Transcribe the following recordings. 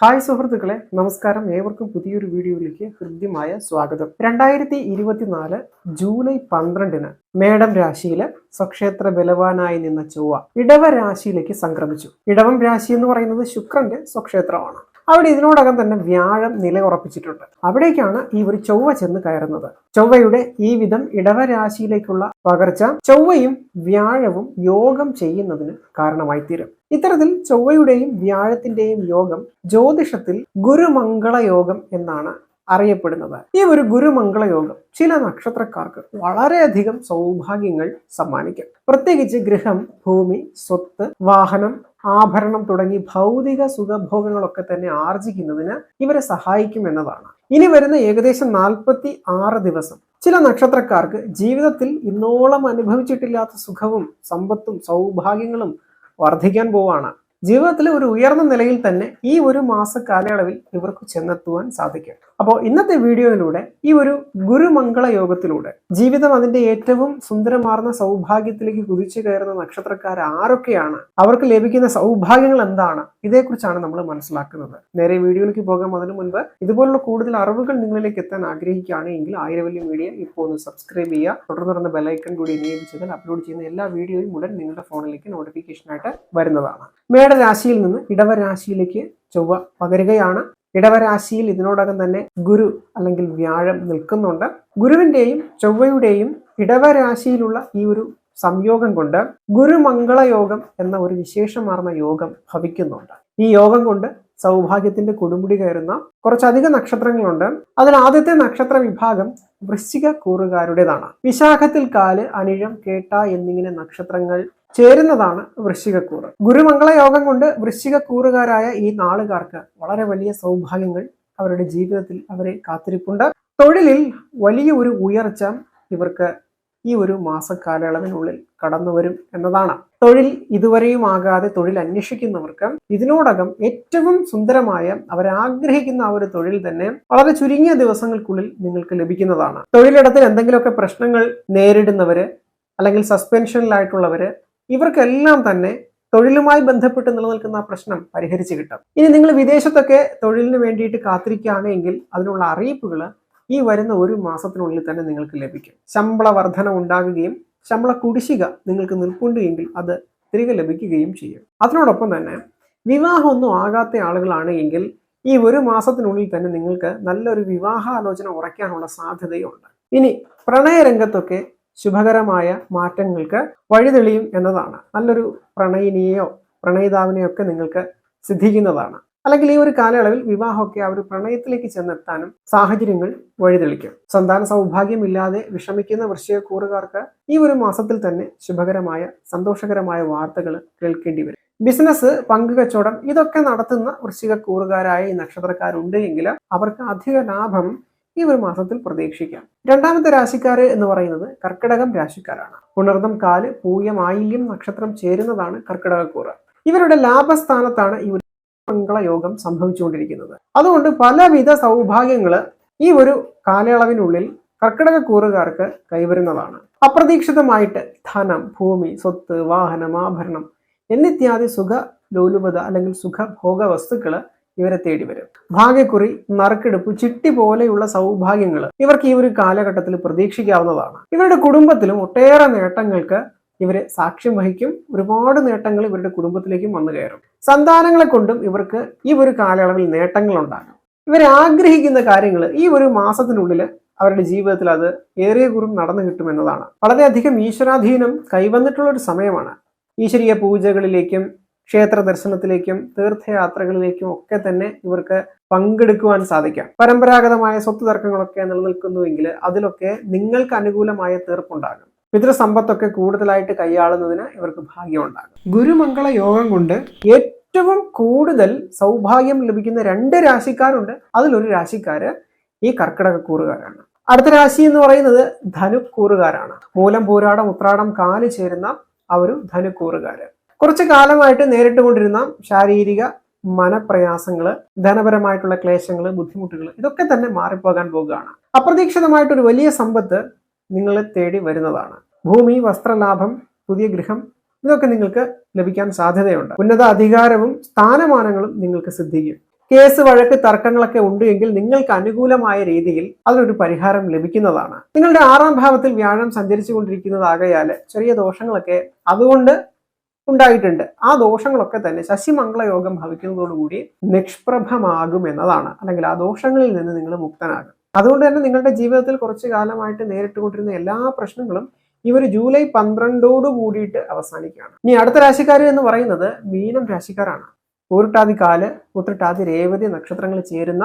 Hi സുഹൃത്തുക്കളെ നമസ്കാരം. ഏവർക്കും പുതിയൊരു വീഡിയോയിലേക്ക് ഹൃദ്യമായ സ്വാഗതം. രണ്ടായിരത്തി ഇരുപത്തിനാല് ജൂലൈ പന്ത്രണ്ടിന് മേടം രാശിയിൽ സ്വക്ഷേത്ര ബലവാനായി നിന്ന ചൊവ്വ ഇടവ രാശിയിലേക്ക് സംക്രമിച്ചു. ഇടവം രാശി എന്ന് പറയുന്നത് ശുക്രന്റെ സ്വക്ഷേത്രമാണ്. അവിടെ ഇതിനോടകം തന്നെ വ്യാഴം നിലയുറപ്പിച്ചിട്ടുണ്ട്. അവിടേക്കാണ് ഈ ഒരു ചൊവ്വ ചെന്ന് കയറുന്നത്. ചൊവ്വയുടെ ഈ വിധം ഇടവരാശിയിലേക്കുള്ള പകർച്ച ചൊവ്വയും വ്യാഴവും യോഗം ചെയ്യുന്നതിന് കാരണമായി തീരും ഇത്തരത്തിൽ ചൊവ്വയുടെയും വ്യാഴത്തിന്റെയും യോഗം ജ്യോതിഷത്തിൽ ഗുരുമംഗള യോഗം എന്നാണ് അറിയപ്പെടുന്നത്. ഈ ഒരു ഗുരുമംഗള യോഗം ചില നക്ഷത്രക്കാർക്ക് വളരെയധികം സൗഭാഗ്യങ്ങൾ സമ്മാനിക്കും. പ്രത്യേകിച്ച് ഗൃഹം ഭൂമി സ്വത്ത് വാഹനം ആഭരണം തുടങ്ങി ഭൗതിക സുഖഭോഗങ്ങളൊക്കെ തന്നെ ആർജിക്കുന്നതിന് ഇവരെ സഹായിക്കും എന്നതാണ്. ഇനി വരുന്ന ഏകദേശം നാൽപ്പത്തി ആറ് ദിവസം. ചില നക്ഷത്രക്കാർക്ക് ജീവിതത്തിൽ ഇന്നോളം അനുഭവിച്ചിട്ടില്ലാത്ത സുഖവും സമ്പത്തും സൗഭാഗ്യങ്ങളും വർദ്ധിക്കാൻ പോവാണ്. ജീവിതത്തിലെ ഒരു ഉയർന്ന നിലയിൽ തന്നെ ഈ ഒരു മാസ കാലയളവിൽ ഇവർക്ക് ചെന്നെത്തുവാൻ സാധിക്കും. അപ്പോൾ ഇന്നത്തെ വീഡിയോയിലൂടെ ഈ ഒരു ഗുരുമംഗള യോഗത്തിലൂടെ ജീവിതം അതിന്റെ ഏറ്റവും സുന്ദരമാർന്ന സൗഭാഗ്യത്തിലേക്ക് കുതിച്ചു കയറുന്ന നക്ഷത്രക്കാർ ആരൊക്കെയാണ്? അവർക്ക് ലഭിക്കുന്ന സൗഭാഗ്യങ്ങൾ എന്താണ്? ഇതേക്കുറിച്ചാണ് നമ്മൾ മനസ്സിലാക്കുന്നത്. നേരെ വീഡിയോയിലേക്ക് പോകാം. അതിനു മുൻപ് ഇതുപോലുള്ള കൂടുതൽ അറിവുകൾ നിങ്ങളിലേക്ക് എത്താൻ ആഗ്രഹിക്കുകയാണെങ്കിൽ ആയിരവല്യ മീഡിയ ഇപ്പോൾ ഒന്ന് സബ്സ്ക്രൈബ് ചെയ്യുക. തുടർന്ന് തുടർന്ന് ബെലൈക്കൺ കൂടി എനേബിൾ ചെയ്താൽ അപ്ലോഡ് ചെയ്യുന്ന എല്ലാ വീഡിയോയും ഉടൻ നിങ്ങളുടെ ഫോണിലേക്ക് നോട്ടിഫിക്കേഷനായിട്ട് വരുന്നതാണ്. മേടരാശിയിൽ നിന്ന് ഇടവരാശിയിലേക്ക് ചൊവ്വ പകരുകയാണ്. ഇടവരാശിയിൽ ഇതിനോടകം തന്നെ ഗുരു അല്ലെങ്കിൽ വ്യാഴം നിൽക്കുന്നുണ്ട്. ഗുരുവിന്റെയും ചൊവ്വയുടെയും ഇടവരാശിയിലുള്ള ഈ ഒരു സംയോഗം കൊണ്ട് ഗുരുമംഗളയോഗം എന്ന ഒരു വിശേഷമാർന്ന യോഗം ഭവിക്കുന്നുണ്ട്. ഈ യോഗം കൊണ്ട് സൗഭാഗ്യത്തിന്റെ കൊടുമുടി കയറുന്ന കുറച്ചധികം നക്ഷത്രങ്ങളുണ്ട്. അതിൽ ആദ്യത്തെ നക്ഷത്ര വിഭാഗം വൃശ്ചിക കൂറുകാരുടേതാണ് വിശാഖത്തിൽ കാൽ അനിഴം കേട്ട എന്നിങ്ങനെ നക്ഷത്രങ്ങൾ ചേരുന്നതാണ് വൃശ്ചികക്കൂറ്. ഗുരുമംഗള യോഗം കൊണ്ട് വൃശ്ചികക്കൂറുകാരായ ഈ നാളുകാർക്ക് വളരെ വലിയ സൗഭാഗ്യങ്ങൾ അവരുടെ ജീവിതത്തിൽ അവരെ കാത്തിരിപ്പുണ്ട്. തൊഴിലിൽ വലിയ ഒരു ഉയർച്ച ഇവർക്ക് ഈ ഒരു മാസക്കാലയളവിനുള്ളിൽ കടന്നു വരും എന്നതാണ്. തൊഴിൽ ഇതുവരെയും ആകാതെ തൊഴിൽ അന്വേഷിക്കുന്നവർക്ക് ഇതിനോടകം ഏറ്റവും സുന്ദരമായ അവരാഗ്രഹിക്കുന്ന ആ ഒരു തൊഴിൽ തന്നെ വളരെ ചുരുങ്ങിയ ദിവസങ്ങൾക്കുള്ളിൽ നിങ്ങൾക്ക് ലഭിക്കുന്നതാണ്. തൊഴിലിടത്തിൽ എന്തെങ്കിലുമൊക്കെ പ്രശ്നങ്ങൾ നേരിടുന്നവര് അല്ലെങ്കിൽ സസ്പെൻഷനിലായിട്ടുള്ളവര് ഇവർക്കെല്ലാം തന്നെ തൊഴിലുമായി ബന്ധപ്പെട്ട് നിലനിൽക്കുന്ന പ്രശ്നം പരിഹരിച്ചു കിട്ടും. ഇനി നിങ്ങൾ വിദേശത്തൊക്കെ തൊഴിലിന് വേണ്ടിയിട്ട് കാത്തിരിക്കുകയാണെങ്കിൽ അതിനുള്ള അറിയിപ്പുകൾ ഈ വരുന്ന ഒരു മാസത്തിനുള്ളിൽ തന്നെ നിങ്ങൾക്ക് ലഭിക്കും. ശമ്പള വർധന ഉണ്ടാകുകയും ശമ്പള കുടിശ്ശിക നിങ്ങൾക്ക് നിൽപ്പുണ്ട് എങ്കിൽ അത് തിരികെ ലഭിക്കുകയും ചെയ്യും. അതിനോടൊപ്പം തന്നെ വിവാഹമൊന്നും ആകാത്ത ആളുകളാണ് എങ്കിൽ ഈ ഒരു മാസത്തിനുള്ളിൽ തന്നെ നിങ്ങൾക്ക് നല്ലൊരു വിവാഹാലോചന ഉറയ്ക്കാനുള്ള സാധ്യതയുണ്ട്. ഇനി പ്രണയരംഗത്തൊക്കെ ശുഭകരമായ മാറ്റങ്ങൾക്ക് വഴിതെളിയും എന്നതാണ്. നല്ലൊരു പ്രണയിനിയെയോ പ്രണയിതാവിനെയൊക്കെ നിങ്ങൾക്ക് സിദ്ധിക്കുന്നതാണ്. അല്ലെങ്കിൽ ഈ ഒരു കാലയളവിൽ വിവാഹമൊക്കെ ഒരു പ്രണയത്തിലേക്ക് ചെന്നെത്താനും സാഹചര്യങ്ങൾ വഴിതെളിക്കും. സന്താന സൗഭാഗ്യമില്ലാതെ വിഷമിക്കുന്ന വൃശ്ചികക്കൂറുകാർക്ക് ഈ ഒരു മാസത്തിൽ തന്നെ ശുഭകരമായ സന്തോഷകരമായ വാർത്തകൾ കേൾക്കേണ്ടി വരും. ബിസിനസ് പങ്കുകച്ചവടം ഇതൊക്കെ നടത്തുന്ന വൃശ്ചികക്കൂറുകാരായ ഈ നക്ഷത്രക്കാരുണ്ട് എങ്കിൽ അവർക്ക് അധിക ലാഭം ഈ ഒരു മാസത്തിൽ പ്രതീക്ഷിക്കാം. രണ്ടാമത്തെ രാശിക്കാർ എന്ന് പറയുന്നത് കർക്കിടകം രാശിക്കാരാണ്. പുണർദം കാൽ പൂയം ആയില്യം നക്ഷത്രം ചേരുന്നതാണ് കർക്കിടകക്കൂറ്. ഇവരുടെ ലാഭസ്ഥാനത്താണ് ഈ മംഗള യോഗം സംഭവിച്ചുകൊണ്ടിരിക്കുന്നത്. അതുകൊണ്ട് പലവിധ സൗഭാഗ്യങ്ങൾ ഈ ഒരു കാലയളവിനുള്ളിൽ കർക്കിടക കൂറുകാർക്ക് കൈവരുന്നതാണ്. അപ്രതീക്ഷിതമായിട്ട് ധനം ഭൂമി സ്വത്ത് വാഹനം ആഭരണം എന്നിത്യാദി സുഖ ലോലുപത അല്ലെങ്കിൽ സുഖഭോഗ വസ്തുക്കൾ ഇവരെ തേടി വരും ഭാഗ്യക്കുറി നറുക്കെടുപ്പ് ചിട്ടി പോലെയുള്ള സൗഭാഗ്യങ്ങൾ ഇവർക്ക് ഈ ഒരു കാലഘട്ടത്തിൽ പ്രതീക്ഷിക്കാവുന്നതാണ്. ഇവരുടെ കുടുംബത്തിലും ഒട്ടേറെ നേട്ടങ്ങൾക്ക് ഇവരെ സാക്ഷ്യം വഹിക്കും. ഒരുപാട് നേട്ടങ്ങൾ ഇവരുടെ കുടുംബത്തിലേക്കും വന്നു കയറും. സന്താനങ്ങളെ കൊണ്ടും ഇവർക്ക് ഈ ഒരു കാലയളവിൽ നേട്ടങ്ങൾ ഉണ്ടാകും. ഇവർ ആഗ്രഹിക്കുന്ന കാര്യങ്ങൾ ഈ ഒരു മാസത്തിനുള്ളിൽ അവരുടെ ജീവിതത്തിൽ അത് ഏറിയ കുറും നടന്നു കിട്ടുമെന്നതാണ് വളരെയധികം ഈശ്വരാധീനം കൈവന്നിട്ടുള്ള ഒരു സമയമാണ്. ഈശ്വരീയ പൂജകളിലേക്കും ക്ഷേത്ര ദർശനത്തിലേക്കും തീർത്ഥയാത്രകളിലേക്കും ഒക്കെ തന്നെ ഇവർക്ക് പങ്കെടുക്കുവാൻ സാധിക്കാം. പരമ്പരാഗതമായ സ്വത്ത് തർക്കങ്ങളൊക്കെ നിലനിൽക്കുന്നുവെങ്കിൽ അതിലൊക്കെ നിങ്ങൾക്ക് അനുകൂലമായ തീർപ്പുണ്ടാകും. പിതൃസമ്പത്തൊക്കെ കൂടുതലായിട്ട് കൈയാളുന്നതിന് ഇവർക്ക് ഭാഗ്യം ഉണ്ടാകും ഗുരുമംഗള യോഗം കൊണ്ട് ഏറ്റവും കൂടുതൽ സൗഭാഗ്യം ലഭിക്കുന്ന രണ്ട് രാശിക്കാരുണ്ട്. അതിലൊരു രാശിക്കാര് ഈ കർക്കിടക കൂറുകാരാണ്. അടുത്ത രാശി എന്ന് പറയുന്നത് ധനുക്കൂറുകാരാണ്. മൂലം പൂരാടം ഉത്രാടം കാൽ ചേരുന്ന ആ ഒരു ധനുക്കൂറുകാര്. കുറച്ചു കാലമായിട്ട് നേരിട്ടുകൊണ്ടിരുന്ന ശാരീരിക മനപ്രയാസങ്ങൾ ധനപരമായിട്ടുള്ള ക്ലേശങ്ങൾ ബുദ്ധിമുട്ടുകൾ ഇതൊക്കെ തന്നെ മാറിപ്പോകാൻ പോകുകയാണ് അപ്രതീക്ഷിതമായിട്ടൊരു വലിയ സമ്പത്ത് നിങ്ങളെ തേടി വരുന്നതാണ്. ഭൂമി വസ്ത്രലാഭം പുതിയ ഗൃഹം ഇതൊക്കെ നിങ്ങൾക്ക് ലഭിക്കാൻ സാധ്യതയുണ്ട്. ഉന്നത അധികാരവും സ്ഥാനമാനങ്ങളും നിങ്ങൾക്ക് സിദ്ധിക്കും. കേസ് വഴക്ക് തർക്കങ്ങളൊക്കെ ഉണ്ട് എങ്കിൽ നിങ്ങൾക്ക് അനുകൂലമായ രീതിയിൽ അതിനൊരു പരിഹാരം ലഭിക്കുന്നതാണ്. നിങ്ങളുടെ ആറാം ഭാവത്തിൽ വ്യാഴം സഞ്ചരിച്ചു കൊണ്ടിരിക്കുന്നതാകയാൽ ചെറിയ ദോഷങ്ങളൊക്കെ അതുകൊണ്ട് ഉണ്ടായിട്ടുണ്ട്. ആ ദോഷങ്ങളൊക്കെ തന്നെ ശശിമംഗള യോഗം ഭവിക്കുന്നതോടുകൂടി നിഷ്പ്രഭമാകും എന്നതാണ്. അല്ലെങ്കിൽ ആ ദോഷങ്ങളിൽ നിന്ന് നിങ്ങൾ മുക്തനാകും. അതുകൊണ്ട് തന്നെ നിങ്ങളുടെ ജീവിതത്തിൽ കുറച്ചു കാലമായിട്ട് നേരിട്ടുകൊണ്ടിരുന്ന എല്ലാ പ്രശ്നങ്ങളും ഈ ഒരു ജൂലൈ പന്ത്രണ്ടോട് കൂടിയിട്ട് അവസാനിക്കുകയാണ്. ഇനി അടുത്ത രാശിക്കാർ എന്ന് പറയുന്നത് മീനം രാശിക്കാരാണ്. ഊരുട്ടാതി കാൽ ഉത്രട്ടാതി രേവതി നക്ഷത്രങ്ങൾ ചേരുന്ന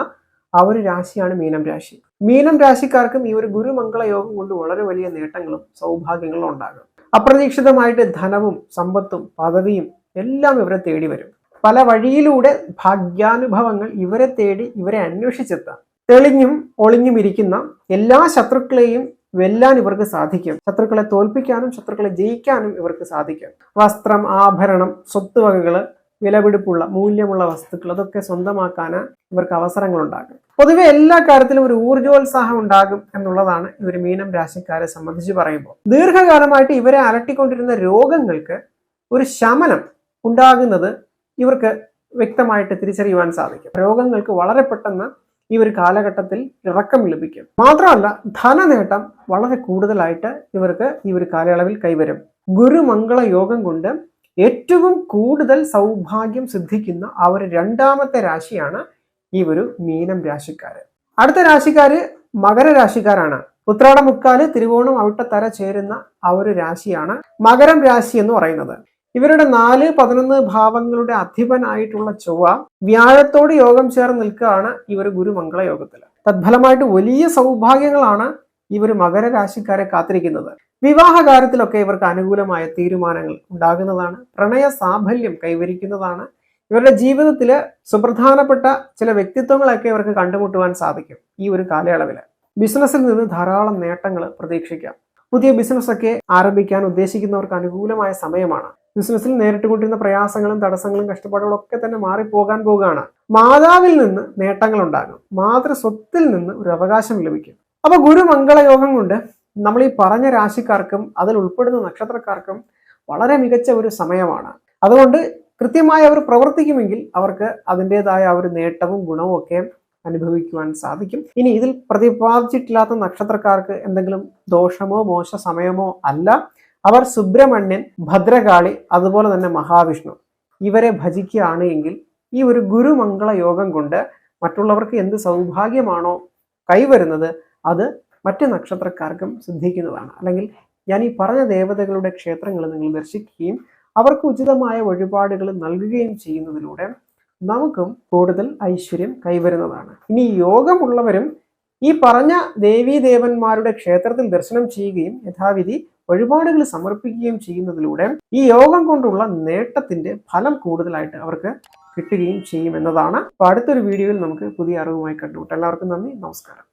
ആ ഒരു രാശിയാണ് മീനം രാശി. മീനം രാശിക്കാർക്കും ഈ ഒരു ഗുരുമംഗള യോഗം കൊണ്ട് വളരെ വലിയ നേട്ടങ്ങളും സൗഭാഗ്യങ്ങളും ഉണ്ടാകും. അപ്രതീക്ഷിതമായിട്ട് ധനവും സമ്പത്തും പദവിയും എല്ലാം ഇവരെ തേടി വരും. പല വഴിയിലൂടെ ഭാഗ്യാനുഭവങ്ങൾ ഇവരെ തേടി ഇവരെ അന്വേഷിച്ചെത്താം. തെളിഞ്ഞും ഒളിഞ്ഞും ഇരിക്കുന്ന എല്ലാ ശത്രുക്കളെയും വെല്ലാൻ ഇവർക്ക് സാധിക്കും. ശത്രുക്കളെ തോൽപ്പിക്കാനും ശത്രുക്കളെ ജയിക്കാനും ഇവർക്ക് സാധിക്കും. വസ്ത്രം ആഭരണം സ്വത്ത് വകകൾ വിലപിടിപ്പുള്ള മൂല്യമുള്ള വസ്തുക്കൾ അതൊക്കെ സ്വന്തമാക്കാൻ ഇവർക്ക് അവസരങ്ങൾ ഉണ്ടാകും പൊതുവെ എല്ലാ കാര്യത്തിലും ഒരു ഊർജോത്സാഹം ഉണ്ടാകും എന്നുള്ളതാണ് ഇവർ മീനം രാശിക്കാരെ സംബന്ധിച്ച് പറയുമ്പോൾ. ദീർഘകാലമായിട്ട് ഇവരെ അലട്ടിക്കൊണ്ടിരുന്ന രോഗങ്ങൾക്ക് ഒരു ശമനം ഉണ്ടാകുന്നത് ഇവർക്ക് വ്യക്തമായിട്ട് തിരിച്ചറിയുവാൻ സാധിക്കും. രോഗങ്ങൾക്ക് വളരെ പെട്ടെന്ന് ഈ ഒരു കാലഘട്ടത്തിൽ ഇറക്കം ലഭിക്കും. മാത്രമല്ല ധനനേട്ടം വളരെ കൂടുതലായിട്ട് ഇവർക്ക് ഈ ഒരു കാലയളവിൽ കൈവരും. ഗുരുമംഗള യോഗം കൊണ്ട് ഏറ്റവും കൂടുതൽ സൗഭാഗ്യം സിദ്ധിക്കുന്ന ആ ഒരു രണ്ടാമത്തെ രാശിയാണ് ഈ ഒരു മീനം രാശിക്കാര്. അടുത്ത രാശിക്കാര് മകരരാശിക്കാരാണ് ഉത്രാട മുക്കാൽ തിരുവോണം അവിട്ടത്തര ചേരുന്ന ആ ഒരു രാശിയാണ് മകരം രാശി എന്ന് പറയുന്നത്. ഇവരുടെ നാല് പതിനൊന്ന് ഭാവങ്ങളുടെ അധിപനായിട്ടുള്ള ചൊവ്വ വ്യാഴത്തോട് യോഗം ചേർന്ന് നിൽക്കുകയാണ് ഇവർ ഗുരുമംഗള യോഗത്തിൽ തത്ഫലമായിട്ട് വലിയ സൗഭാഗ്യങ്ങളാണ് ഇവർ മകരരാശിക്കാരെ കാത്തിരിക്കുന്നത്. വിവാഹ കാര്യത്തിലൊക്കെ ഇവർക്ക് അനുകൂലമായ തീരുമാനങ്ങൾ ഉണ്ടാകുന്നതാണ്. പ്രണയ സാഫല്യം കൈവരിക്കുന്നതാണ്. ഇവരുടെ ജീവിതത്തിൽ സുപ്രധാനപ്പെട്ട ചില വ്യക്തിത്വങ്ങളൊക്കെ ഇവർക്ക് കണ്ടുമുട്ടുവാൻ സാധിക്കും ഈ ഒരു കാലയളവിൽ ബിസിനസ്സിൽ നിന്ന് ധാരാളം നേട്ടങ്ങൾ പ്രതീക്ഷിക്കാം. പുതിയ ബിസിനസ്സൊക്കെ ആരംഭിക്കാൻ ഉദ്ദേശിക്കുന്നവർക്ക് അനുകൂലമായ സമയമാണ്. ബിസിനസ്സിൽ നേരിട്ടുകൊണ്ടിരുന്ന പ്രയാസങ്ങളും തടസ്സങ്ങളും കഷ്ടപ്പാടുകളും ഒക്കെ തന്നെ മാറിപ്പോകാൻ പോവുകയാണ്. മാതാവിൽ നിന്ന് നേട്ടങ്ങൾ ഉണ്ടാകും. മാതൃസ്വത്തിൽ നിന്ന് ഒരു അവകാശം ലഭിക്കും. അപ്പൊ ഗുരുമംഗള യോഗം കൊണ്ട് നമ്മൾ ഈ പറഞ്ഞ രാശിക്കാർക്കും അതിൽ ഉൾപ്പെടുന്ന നക്ഷത്രക്കാർക്കും വളരെ മികച്ച ഒരു സമയമാണ്. അതുകൊണ്ട് കൃത്യമായി അവർ പ്രവർത്തിക്കുമെങ്കിൽ അവർക്ക് അതിന്റെതായ ഒരു നേട്ടവും ഗുണവും ഒക്കെ അനുഭവിക്കുവാൻ സാധിക്കും. ഇനി ഇതിൽ പ്രതിപാദിച്ചിട്ടില്ലാത്ത നക്ഷത്രക്കാർക്ക് എന്തെങ്കിലും ദോഷമോ മോശ സമയമോ അല്ല. അവർ സുബ്രഹ്മണ്യൻ ഭദ്രകാളി അതുപോലെ തന്നെ മഹാവിഷ്ണു ഇവരെ ഭജിക്കുകയാണ് എങ്കിൽ ഈ ഒരു ഗുരുമംഗള യോഗം കൊണ്ട് മറ്റുള്ളവർക്ക് എന്ത് സൗഭാഗ്യമാണോ കൈവരുന്നത് അത് മറ്റ് നക്ഷത്രക്കാർക്കും സിദ്ധിക്കുന്നതാണ്. അല്ലെങ്കിൽ ഞാൻ ഈ പറഞ്ഞ ദേവതകളുടെ ക്ഷേത്രങ്ങൾ നിങ്ങൾ ദർശിക്കുകയും അവർക്ക് ഉചിതമായ വഴിപാടുകൾ നൽകുകയും ചെയ്യുന്നതിലൂടെ നമുക്കും കൂടുതൽ ഐശ്വര്യം കൈവരുന്നതാണ്. ഇനി യോഗമുള്ളവരും ഈ പറഞ്ഞ ദേവീദേവന്മാരുടെ ക്ഷേത്രത്തിൽ ദർശനം ചെയ്യുകയും യഥാവിധി വഴിപാടുകൾ സമർപ്പിക്കുകയും ചെയ്യുന്നതിലൂടെ ഈ യോഗം കൊണ്ടുള്ള നേട്ടത്തിന്റെ ഫലം കൂടുതലായിട്ട് അവർക്ക് കിട്ടുകയും ചെയ്യും എന്നതാണ്. അപ്പൊ അടുത്തൊരു വീഡിയോയിൽ നമുക്ക് പുതിയ അറിവുമായി കണ്ടുമുട്ടാം. എല്ലാവർക്കും നന്ദി. നമസ്കാരം.